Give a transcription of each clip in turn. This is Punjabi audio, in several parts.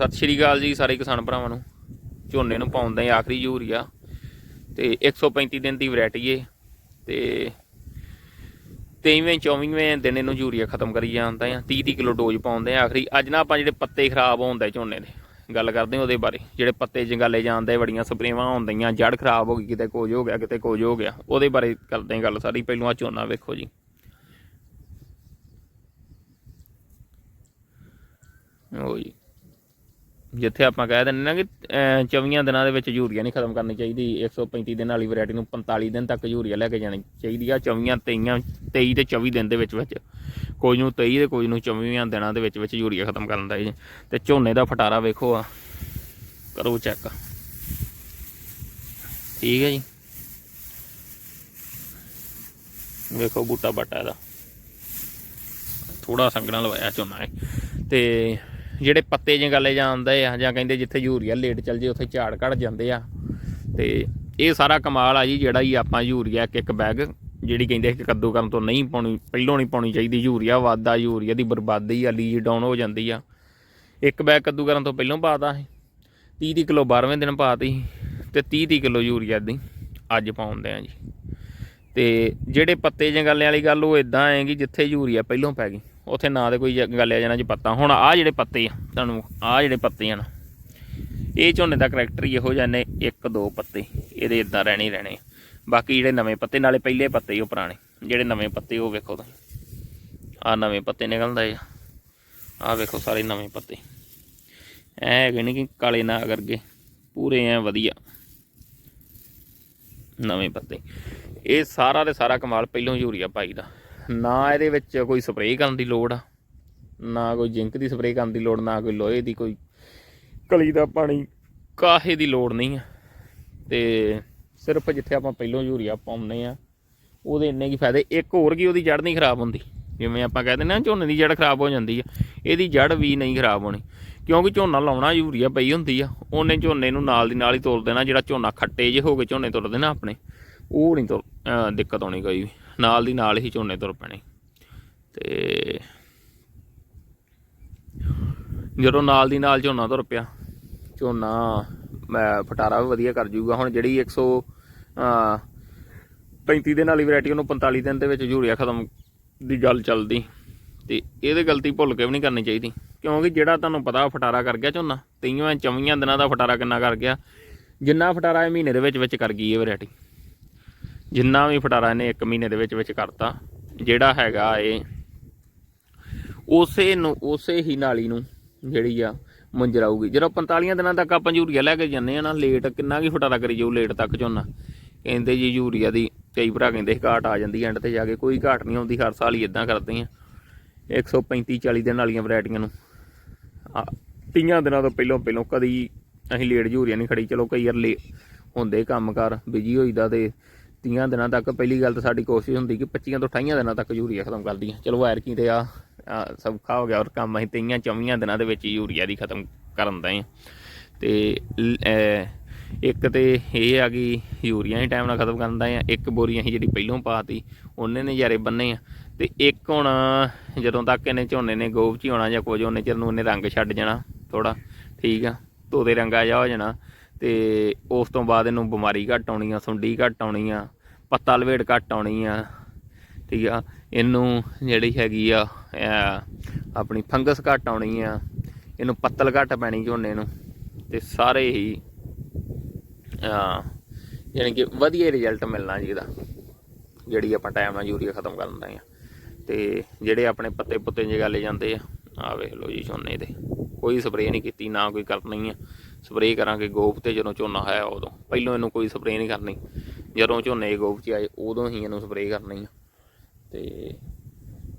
ਸਤਿ ਸ਼੍ਰੀ ਅਕਾਲ ਜੀ ਸਾਰੇ ਕਿਸਾਨ ਭਰਾਵਾਂ ਨੂੰ। ਝੋਨੇ ਨੂੰ ਪਾਉਂਦਾ ਹੈ ਆਖਰੀ ਯੂਰੀਆ ਤੇ 135 ਦਿਨ ਦੀ ਵੈਰਾਈਟੀ ਏ। ਤੇ 23ਵੇਂ 24ਵੇਂ ਦਿਨ ਇਹਨੂੰ ਯੂਰੀਆ ਖਤਮ ਕਰੀ ਜਾਂਦਾ ਆ। 30 30 ਕਿਲੋ ਡੋਜ਼ ਪਾਉਂਦੇ ਆ ਆਖਰੀ। ਅੱਜ ਨਾ ਆਪਾਂ ਜਿਹੜੇ ਪੱਤੇ ਖਰਾਬ ਹੁੰਦੇ ਝੋਨੇ ਦੇ, ਗੱਲ ਕਰਦੇ ਹਾਂ ਉਹਦੇ ਬਾਰੇ। ਜਿਹੜੇ ਪੱਤੇ ਜੰਗਾਲੇ ਜਾਂਦੇ ਬੜੀਆਂ ਸਪਰੇਵਾਂ ਹੁੰਦੀਆਂ ਜੜ ਖਰਾਬ ਹੋ ਗਈ, ਕਿਤੇ ਕੁਝ ਹੋ ਗਿਆ, ਕਿਤੇ ਕੁਝ ਹੋ ਗਿਆ। ਉਹਦੇ ਬਾਰੇ ਕਰਦੇ ਹਾਂ ਗੱਲ ਸਾਰੀ। ਪਹਿਲਾਂ ਆ ਝੋਨਾ ਵੇਖੋ ਜੀ। ਉਹ ਜੀ। ਜਿੱਥੇ ਆਪਾਂ ਕਹਿ ਦਿੰਦੇ ਨਾ ਕਿ ਅਹ, 24 ਦਿਨਾਂ ਦੇ ਵਿੱਚ ਯੂਰੀਆ ਨਹੀਂ ਖਤਮ ਕਰਨੀ ਚਾਹੀਦੀ 135 ਦਿਨ ਵਾਲੀ ਵੈਰਾਈਟੀ ਨੂੰ 45 ਦਿਨ ਤੱਕ ਯੂਰੀਆ ਲੈ ਕੇ ਜਾਣੀ ਚਾਹੀਦੀ ਆ 24 23 23 ਤੇ 24 ਦਿਨ ਦੇ ਵਿੱਚ ਵਿੱਚ। ਕੋਈ ਨੂੰ 23 ਤੇ ਕੋਈ ਨੂੰ 24 ਦਿਨਾਂ ਦੇ ਵਿੱਚ ਵਿੱਚ ਯੂਰੀਆ ਖਤਮ ਕਰਨ ਦਾ ਜੀ। ਤੇ ਝੋਨੇ ਦਾ ਫਟਾਰਾ ਵੇਖੋ ਆ ਕਰੋ ਚੈੱਕ। ਠੀਕ ਹੈ ਜੀ। ਵੇਖੋ ਬੂਟਾ ਬੱਟਾ ਇਹਦਾ। ਥੋੜਾ ਸੰਗਣਾ ਲਵਾਇਆ ਝੋਨਾ ਹੈ ਤੇ ਜਿਹੜੇ ਪੱਤੇ ਜਿਹਾ ਗੱਲੇ ਜਾਂਦੇ ਆ, ਜਾਂ ਕਹਿੰਦੇ ਜਿੱਥੇ ਯੂਰੀਆ ਲੇਟ ਚੱਲ ਜੇ, ਉੱਥੇ ਝਾੜ ਘਟ ਜਾਂਦੇ ਆ। ਤੇ ਇਹ ਸਾਰਾ ਕਮਾਲ ਆ ਜੀ, ਜਿਹੜਾ ਹੀ ਆਪਾਂ ਯੂਰੀਆ ਇੱਕ ਇੱਕ ਬੈਗ, ਜਿਹੜੀ ਕਹਿੰਦੇ ਕਿ ਕੱਦੂ ਕਰਨ ਤੋਂ ਨਹੀਂ ਪਾਉਣੀ, ਪਹਿਲੋਂ ਨਹੀਂ ਪਾਉਣੀ ਚਾਹੀਦੀ, ਯੂਰੀਆ ਵਾਧਾ, ਯੂਰੀਆ ਦੀ ਬਰਬਾਦੀ ਆ ਲੀਜ ਡਾਊਨ ਹੋ ਜਾਂਦੀ ਆ। ਇੱਕ ਬੈਗ ਕੱਦੂ ਕਰਨ ਤੋਂ ਪਹਿਲੋਂ ਪਾਤਾ ਸੀ 30 30 ਕਿਲੋ 12ਵੇਂ ਦਿਨ ਪਾਤੀ ਤੇ 30 30 ਕਿਲੋ ਯੂਰੀਆ ਦੀ ਅੱਜ ਪਾਉਂਦੇ ਆ ਜੀ। ਤੇ ਜਿਹੜੇ ਪੱਤੇ ਜੰਗਾਲੇ ਵਾਲੀ ਗੱਲ, ਉਹ ਇਦਾਂ ਹੈ ਜਿੱਥੇ ਯੂਰੀਆ ਪਹਿਲੋਂ ਪੈ ਗਈ। ਉੱਥੇ ਨਾ ਤੇ ਕੋਈ ਗੱਲ ਆ ਜਾਣਾ ਜੀ ਪੱਤਾ। ਹੁਣ ਆ ਜਿਹੜੇ ਪੱਤੇ ਆ, ਤੁਹਾਨੂੰ ਆ ਜਿਹੜੇ ਪੱਤੇ ਆ ਨਾ, ਇਹ ਝੋਨੇ ਦਾ ਕਰੈਕਟਰ ਹੀ ਇਹੋ ਜਿਹੇ ਇੱਕ ਦੋ ਪੱਤੇ, ਇਹਦੇ ਇਦਾਂ ਰਹਿਣੇ ਹੀ ਰਹਿਣੇ ਆ। ਬਾਕੀ ਜਿਹੜੇ ਨਵੇਂ ਪੱਤੇ, ਨਾਲੇ ਪਹਿਲੇ ਪੱਤੇ ਹੀ ਉਹ ਪੁਰਾਣੇ, ਜਿਹੜੇ ਨਵੇਂ ਪੱਤੇ ਉਹ ਵੇਖੋ ਤੁਸੀਂ ਆ ਨਵੇਂ ਪੱਤੇ ਨਿਕਲਦਾ ਆ ਆ ਵੇਖੋ ਸਾਰੇ ਨਵੇਂ ਪੱਤੇ। ਐ ਹੈਗੇ ਨੇ ਕਿ ਕਾਲੇ ਨਾ ਕਰਗੇ ਪੂਰੇ ਐ ਵਧੀਆ। ਨਵੇਂ ਪੱਤੇ। ਇਹ ਸਾਰਾ ਦੇ ਸਾਰਾ ਕਮਾਲ ਪਹਿਲੋਂ ਯੂਰੀਆ ਪਾਈ ਦਾ। ਨਾ ਇਹਦੇ ਵਿੱਚ ਕੋਈ ਸਪਰੇਅ ਕਰਨ ਦੀ ਲੋੜ ਆ। ਨਾ ਕੋਈ ਜਿੰਕ ਦੀ ਸਪਰੇਅ ਕਰਨ ਦੀ ਲੋੜ, ਨਾ ਕੋਈ ਲੋਹੇ ਦੀ, ਕੋਈ ਕਲੀ ਦਾ ਪਾਣੀ, ਕਾਹੇ ਦੀ ਲੋੜ ਨਹੀਂ ਆ। ਤੇ ਸਿਰਫ ਜਿੱਥੇ ਆਪਾਂ ਪਹਿਲੋਂ ਯੂਰੀਆ ਪਾਉਂਦੇ ਆ, ਉਹਦੇ ਇੰਨੇ ਕੀ ਫਾਇਦੇ। ਇੱਕ ਹੋਰ ਕੀ ਉਹਦੀ ਜੜ ਨਹੀਂ ਖਰਾਬ ਹੁੰਦੀ। ਜਿਵੇਂ ਆਪਾਂ ਕਹਿੰਦੇ ਨਾ, ਝੋਨੇ ਦੀ ਜੜ ਖਰਾਬ ਹੋ ਜਾਂਦੀ ਆ। ਇਹਦੀ ਜੜ ਵੀ ਨਹੀਂ ਖਰਾਬ ਹੋਣੀ। ਕਿਉਂਕਿ ਝੋਨਾ ਲਾਉਣਾ ਯੂਰੀਆ ਪਈ ਹੁੰਦੀ ਆ। ਉਹਨੇ ਝੋਨੇ ਨੂੰ ਨਾਲ ਦੀ ਨਾਲ ਹੀ ਤੋਲ ਦੇਣਾ, ਜਿਹੜਾ ਝੋਨਾ ਖੱਟੇ ਜੇ ਹੋ ਕੇ ਝੋਨੇ ਤੁਰਦੇ ਨਾ ਆਪਣੇ, ਉਹ ਨਹੀਂ ਤੁਰ ਦਿੱਕਤ ਆਉਣੀ ਕੋਈ ਵੀ। ਨਾਲ ਦੀ ਨਾਲ ਹੀ ਝੋਨੇ ਤੁਰ ਪੈਣੇ। ਤੇ ਜਦੋਂ ਨਾਲ ਦੀ ਨਾਲ ਝੋਨਾ ਤੁਰ ਪਿਆ, ਝੋਨਾ, ਮੈਂ ਫਟਾਰਾ ਵੀ ਵਧੀਆ ਕਰ ਜੂਗਾ। ਹੁਣ ਜਿਹੜੀ 100 ਅਹ 35 ਦਿਨ ਵਾਲੀ ਵੈਰਾਈਟੀ ਉਹਨੂੰ 45 ਦਿਨ ਦੇ ਵਿੱਚ ਯੂਰੀਆ ਖਤਮ ਦੀ ਗੱਲ ਚੱਲਦੀ। ਤੇ ਇਹਦੇ ਗਲਤੀ ਭੁੱਲ ਕੇ ਵੀ ਨਹੀਂ ਕਰਨੀ ਚਾਹੀਦੀ। ਕਿਉਂਕਿ ਜਿਹੜਾ ਤੁਹਾਨੂੰ ਪਤਾ ਫਟਾਰਾ ਕਰ ਗਿਆ ਝੋਨਾ 23 24 ਦਿਨਾਂ ਦਾ ਫਟਾਰਾ ਕਿੰਨਾ ਕਰ ਗਿਆ। ਜਿੰਨਾ ਫਟਾਰਾ ਇਹ ਮਹੀਨੇ ਦੇ ਵਿੱਚ ਵਿੱਚ ਕਰ ਗਈ ਇਹ ਵੈਰਾਈਟੀ ਜਿੰਨਾ ਵੀ ਫਟਾਰਾ ਇਹਨੇ 1 ਮਹੀਨੇ ਦੇ ਵਿੱਚ ਵਿੱਚ ਕਰਤਾ ਜਿਹੜਾ ਹੈਗਾ ਇਹ ਉਸੇ ਨੂੰ ਉਸੇ ਹੀ ਨਾਲੀ ਨੂੰ ਜਿਹੜੀ ਆ ਮੁੰਜਰ ਆਊਗੀ। ਜਦੋਂ 45 ਦਿਨਾਂ ਤੱਕ ਆਪਾਂ ਯੂਰੀਆ ਲੈ ਕੇ ਜਾਂਦੇ ਆ ਨਾ ਲੇਟ ਕਿੰਨਾ ਕੀ ਫਟਾਰਾ ਕਰੀ ਜਾਊ ਲੇਟ ਤੱਕ ਝੋਨਾ। ਕਹਿੰਦੇ ਜੀ ਯੂਰੀਆ ਦੀ ਕਈ ਭਰਾ ਕਹਿੰਦੇ ਸੀ ਘਾਟ ਆ ਜਾਂਦੀ ਐਂਡ ਤੇ ਜਾ ਕੇ ਕੋਈ ਘਾਟ ਨਹੀਂ ਆਉਂਦੀ ਹਰ ਸਾਲ ਹੀ ਇਦਾਂ ਕਰਦੇ ਆ। 135 40 ਦਿਨ ਵਾਲੀਆਂ ਵੈਰਾਈਟੀਆਂ ਨੂੰ। ਆ, ਤੀਆਂ ਦਿਨਾਂ ਤੋਂ ਪਹਿਲਾਂ ਪਹਿਲਾਂ ਕਦੀ ਅਸੀਂ ਲੇਟ ਯੂਰੀਆ ਨਹੀਂ ਖੜੀ ਚਲੋ ਕਈ ਵਾਰ ਲੇ ਹੁੰਦੇ ਕੰਮਕਾਰ ਬਿਜ਼ੀ ਹੋਈਦਾ ਤੇ ਤੀਆਂ ਦਿਨਾਂ ਤੱਕ ਪਹਿਲੀ ਗੱਲ ਤਾਂ ਸਾਡੀ ਕੋਸ਼ਿਸ਼ ਹੁੰਦੀ ਕਿ 25 ਤੋਂ 28 ਦਿਨਾਂ ਤੱਕ ਯੂਰੀਆ ਖਤਮ ਕਰਦੀ ਚਲੋ ਐਰਕੀ ਤੇ ਆ ਸੌਖਾ ਹੋ ਗਿਆ ਔਰ ਕੰਮ, ਅਸੀਂ ਤੀਆਂ 24 ਦਿਨਾਂ ਦੇ ਵਿੱਚ ਯੂਰੀਆ ਦੀ ਖਤਮ ਕਰਨ ਦਾ ਤੇ ਲ- ਇੱਕ ਤੇ ਇਹ ਆ ਕਿ ਯੂਰੀਆ ਹੀ ਟਾਈਮ ਨਾਲ ਖਤਮ ਕਰਨ ਦਾ ਆ ਇੱਕ ਬੋਰੀ ਅਸੀਂ ਜਿਹੜੀ ਪਹਿਲੋਂ ਪਾਤੀ, ਉਹਨੇ ਨਜ਼ਾਰੇ ਬੰਨੇ ਆ। ਤੇ ਇੱਕ ਹੁਣ ਜਦੋਂ ਤੱਕ ਇਹਨੇ ਝੋਨੇ ਨੇ ਗੋਭ ਚ ਹੀ ਜਾਂ ਕੁਝ, ਉਹਨੇ ਚਿਰ ਨੂੰ ਇਹਨੇ ਰੰਗ ਛੱਡ ਜਾਣਾ ਥੋੜਾ ਠੀਕ ਆ? ਤੋਦੇ ਰੰਗਾ ਜਾ ਹੋ ਜਾਣਾ। ਤੇ ਉਸ ਤੋਂ ਬਾਅਦ ਇਹਨੂੰ ਬਿਮਾਰੀ ਘੱਟ ਆਉਣੀ ਆ, ਸੁੰਡੀ ਘੱਟ ਆਉਣੀ ਆ, ਪੱਤਾ ਲਵੇੜ ਘੱਟ ਆਉਣੀ ਆ, ਠੀਕ ਆ। ਇਹਨੂੰ ਜਿਹੜੀ ਹੈਗੀ ਆ ਆਪਣੀ ਫੰਗਸ ਘੱਟ ਆਉਣੀ ਆ, ਇਹਨੂੰ ਪੱਤਲ ਘੱਟ ਪੈਣੀ ਝੋਨੇ ਨੂੰ, ਤੇ ਸਾਰੇ ਹੀ, ਆ, ਯਾਨੀ ਕਿ ਵਧੀਆ ਰਿਜ਼ਲਟ ਮਿਲਣਾ ਜੀ ਇਹਦਾ, ਜਿਹੜੀ ਆਪਾਂ ਟਾਈਮ ਨਾਲ ਯੂਰੀਆ ਖਤਮ ਕਰ ਦਿੰਦੇ ਆ। ਤੇ ਜਿਹੜੇ ਆਪਣੇ ਪੱਤੇ ਪੁੱਤੇ ਜਗਾ ਗਾਲੇ ਜਾਂਦੇ ਆ ਆ ਵੇਖ ਲਓ ਜੀ ਝੋਨੇ ਦੇ, ਕੋਈ ਸਪਰੇਅ ਨਹੀਂ ਕੀਤੀ, ਨਾ ਕੋਈ ਕਰਨੀ ਆ। ਸਪਰੇਅ ਕਰਾਂਗੇ ਗੋਪ ਤੇ ਜਦੋਂ ਝੋਨਾ ਹੈ ਉਦੋਂ। ਪਹਿਲਾਂ ਇਹਨੂੰ ਕੋਈ ਸਪਰੇਅ ਨਹੀਂ ਕਰਨੀ। ਜਦੋਂ ਝੋਨੇ ਗੋਪ 'ਚ ਆਏ, ਉਦੋਂ ਹੀ ਇਹਨੂੰ ਸਪਰੇਅ ਕਰਨੀ ਆ। ਤੇ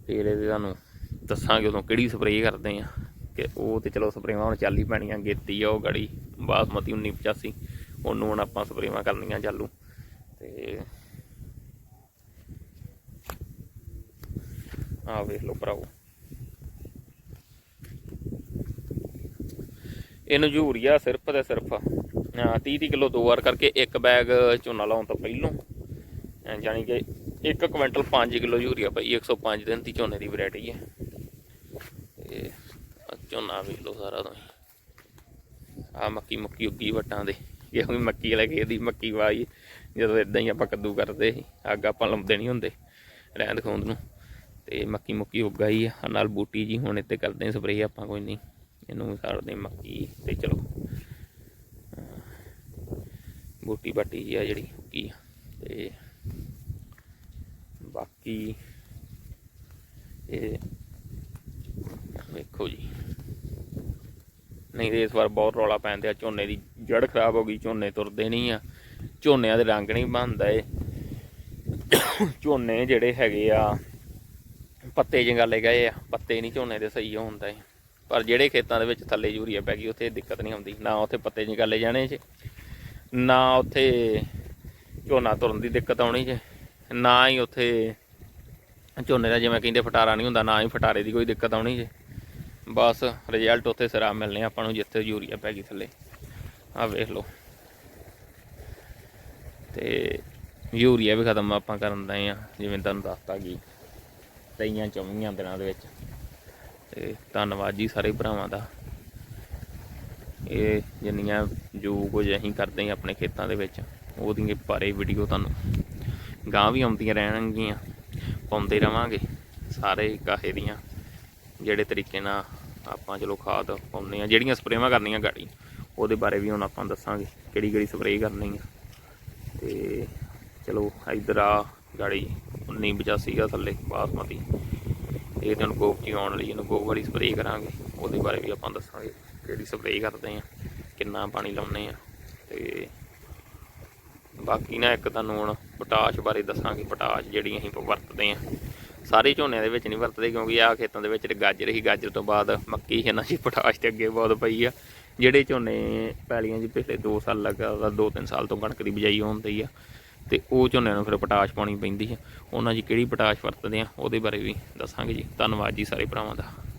ਫਿਰ ਇਹਦੇ ਤੁਹਾਨੂੰ ਦੱਸਾਂਗੇ ਉਦੋਂ ਕਿਹੜੀ ਸਪਰੇਅ ਕਰਦੇ ਆ। ਕਿ ਉਹ ਤੇ ਚਲੋ ਸਪਰੇਵਾਂ ਹੁਣ ਚੱਲ ਹੀ ਪੈਣੀਆਂ, ਗੇਤੀ ਆ ਉਹ ਗੜੀ, ਬਾਸਮਤੀ 1985 ਉਹਨੂੰ ਹੁਣ ਆਪਾਂ ਸਪਰੇਵਾਂ ਕਰਨੀਆਂ ਚਾਲੂ। ਤੇ ਆ ਵੇਖ ਲਓ ਭਰਾਓ ਇਹਨੂੰ ਯੂਰੀਆ ਸਿਰਫ ਤੇ ਸਿਰਫ 30 30 ਕਿਲੋ ਦੋ ਵਾਰ ਕਰਕੇ ਇੱਕ ਬੈਗ ਝੋਨਾ ਲਾਉਣ ਤੋਂ ਪਹਿਲੋਂ, ਅਹ, ਜਾਣੀ ਕਿ 1 ਕੁਇੰਟਲ 5 ਕਿਲੋ ਯੂਰੀਆ ਪਈ 105 ਦਿਨ ਦੀ ਝੋਨੇ ਦੀ ਵੈਰਾਈਟੀ ਹੈ। ਤੇ ਝੋਨਾ ਵੇਖ ਲਓ ਸਾਰਾ ਤੁਸੀਂ। ਆ ਮੱਕੀ ਮੁੱਕੀ ਉੱਗੀ ਵਟਾਂ ਦੇ, ਇਹ ਵੀ ਮੱਕੀ ਵਾਲੇ ਖੇਤ ਦੀ ਮੱਕੀ ਵਾਈ ਜਦੋਂ ਇਦਾਂ ਹੀ ਆਪਾਂ ਕੱਦੂ ਕਰਦੇ ਸੀ, ਅੱਗ ਆਪਾਂ ਲਾਉਂਦੇ ਨਹੀਂ ਹੁੰਦੇ, ਰਹਿੰਦ ਖੂੰਦ ਨੂੰ। ਤੇ ਮੱਕੀ ਮੁੱਕੀ ਉੱਗਾ ਹੀ ਆ ਨਾਲ ਬੂਟੀ ਜੀ ਹੁਣ ਇੱਥੇ ਕਰਦੇ ਸਪਰੇਅ ਆਪਾਂ ਕੋਈ ਨਹੀਂ। ਇਹਨੂੰ ਵੀ ਸਾੜਦੇ ਮੱਕੀ ਤੇ ਚਲੋ। ਬੂਟੀ ਬਾਟੀ ਜੀ ਆ ਜਿਹੜੀ ਕੀ ਆ। ਤੇ ਬਾਕੀ ਇਹ ਵੇਖੋ ਜੀ। ਨਹੀਂ ਤੇ ਇਸ ਵਾਰ ਬਹੁਤ ਰੌਲਾ ਪੈਂਦੇ ਆ ਝੋਨੇ ਦੀ ਜੜ ਖਰਾਬ ਹੋ ਗਈ, ਝੋਨੇ ਤੁਰਦੇ ਨਹੀਂ ਆ। ਝੋਨਿਆਂ ਦੇ ਰੰਗ ਨਹੀਂ ਬਣਦਾ ਏ। ਝੋਨੇ ਜਿਹੜੇ ਹੈਗੇ ਆ, ਪੱਤੇ ਜੰਗਾਲੇ ਗਏ ਆ। ਪੱਤੇ ਨਹੀਂ ਝੋਨੇ ਦੇ ਸਹੀ ਹੁੰਦਾ ਏ ਪਰ ਜਿਹੜੇ ਖੇਤਾਂ ਦੇ ਵਿੱਚ ਥੱਲੇ ਯੂਰੀਆ ਪੈ ਗਈ, ਉੱਥੇ ਦਿੱਕਤ ਨਹੀਂ ਆਉਂਦੀ ਨਾ ਉੱਥੇ ਪੱਤੇ ਨਿਕਾਲੇ ਜਾਣੇ ਜੇ, ਨਾ ਉੱਥੇ ਝੋਨਾ ਤੁਰਨ ਦੀ ਦਿੱਕਤ ਆਉਣੀ ਜੇ, ਨਾ ਹੀ ਉੱਥੇ ਝੋਨੇ ਦਾ ਜਿਵੇਂ ਕਹਿੰਦੇ ਫਟਾਰਾ ਨਹੀਂ ਹੁੰਦਾ, ਨਾ ਹੀ ਫਟਾਰੇ ਦੀ ਕੋਈ ਦਿੱਕਤ ਆਉਣੀ ਜੇ। ਬਸ ਰਿਜ਼ਲਟ ਉੱਥੇ ਸਿਰਾ ਮਿਲਨੇ ਆਪਾਂ ਨੂੰ, ਜਿੱਥੇ ਯੂਰੀਆ ਪੈ ਗਈ ਥੱਲੇ। ਆ ਵੇਖ ਲਓ। ਤੇ ਯੂਰੀਆ ਵੀ ਖਤਮ ਆਪਾਂ ਕਰਨ ਦਏ ਆ, ਜਿਵੇਂ ਤੁਹਾਨੂੰ ਦੱਸਤਾ ਕਿ ਤਈਆਂ ਚੌਵੀਆਂ ਦਿਨਾਂ ਦੇ ਵਿੱਚ। ਤੇ ਧੰਨਵਾਦ ਜੀ ਸਾਰੇ ਭਰਾਵਾਂ ਦਾ। ਇਹ ਜਿੰਨੀਆਂ ਜੋ ਕੁਝ ਅਸੀਂ ਕਰਦੇ ਹਾਂ ਆਪਣੇ ਖੇਤਾਂ ਦੇ ਵਿੱਚ, ਉਹਦੀਆਂ ਬਾਰੇ ਵੀਡੀਓ ਤੁਹਾਨੂੰ ਗਾਂ ਵੀ ਆਉਂਦੀਆਂ ਰਹਿਣਗੀਆਂ, ਪਾਉਂਦੇ ਰਵਾਂਗੇ ਸਾਰੇ ਕਾਹੇ ਦੀਆਂ, ਜਿਹੜੇ ਤਰੀਕੇ ਨਾਲ ਆਪਾਂ ਚਲੋ ਖਾਦ ਪਾਉਂਦੇ ਆ ਜਿਹੜੀਆਂ ਸਪਰੇਵਾਂ ਕਰਨੀਆਂ ਗਾੜੀ, ਉਹਦੇ ਬਾਰੇ ਵੀ ਹੁਣ ਆਪਾਂ ਦੱਸਾਂਗੇ ਕਿਹੜੀ ਕਿਹੜੀ ਸਪਰੇਅ ਕਰਨੀ ਆ। ਤੇ ਚਲੋ ਇਧਰ ਆ ਗਾੜੀ 1985 ਆ ਥੱਲੇ ਬਾਸਮਤੀ। ਇਹ ਤੁਹਾਨੂੰ ਗੋਪ ਜੀ ਆਉਣ ਲਈ ਇਹਨੂੰ ਗੋਪ ਵਾਲੀ ਸਪਰੇਅ ਕਰਾਂਗੇ। ਉਹਦੇ ਬਾਰੇ ਵੀ ਆਪਾਂ ਦੱਸਾਂਗੇ ਕਿਹੜੀ ਸਪਰੇਅ ਕਰਦੇ ਆ, ਕਿੰਨਾ ਪਾਣੀ ਲਾਉਨੇ ਆ ਤੇ ਬਾਕੀ ਨਾ ਇੱਕ ਤੁਹਾਨੂੰ ਹੁਣ ਪੋਟਾਸ਼ ਬਾਰੇ ਦੱਸਾਂਗੇ। ਪੋਟਾਸ਼ ਜਿਹੜੀ ਅਸੀਂ ਵਰਤਦੇ ਆ। ਸਾਰੇ ਝੋਨਿਆਂ ਦੇ ਵਿੱਚ ਨਹੀਂ ਵਰਤਦੇ ਕਿਉਂਕਿ ਆਹ ਖੇਤਾਂ ਦੇ ਵਿੱਚ ਗਾਜਰ ਹੀ ਗਾਜਰ ਤੋਂ ਬਾਅਦ ਮੱਕੀ ਇਹਨਾਂ ਜੀ, ਪੋਟਾਸ਼ ਤੇ ਅੱਗੇ ਬਹੁਤ ਪਈ ਆ। ਜਿਹੜੇ ਝੋਨੇ ਪੈਲੀਆਂ ਜੀ ਪਿਛਲੇ 2 ਸਾਲ ਲੱਗਾ 2-3 ਸਾਲ ਤੋਂ ਕਣਕ ਦੀ ਬਿਜਾਈ ਹੁੰਦੀ ਆ। ਤੇ ਉਹ ਝੋਨਿਆਂ ਨੂੰ ਫਿਰ ਪੋਟਾਸ਼ ਪਾਉਣੀ ਪੈਂਦੀ ਹੈ। ਉਹਨਾਂ 'ਚ ਕਿਹੜੀ ਪੋਟਾਸ਼ ਵਰਤਦੇ ਆ, ਉਹਦੇ ਬਾਰੇ ਵੀ ਦੱਸਾਂਗੇ ਜੀ। ਧੰਨਵਾਦ ਜੀ ਸਾਰੇ ਭਰਾਵਾਂ ਦਾ।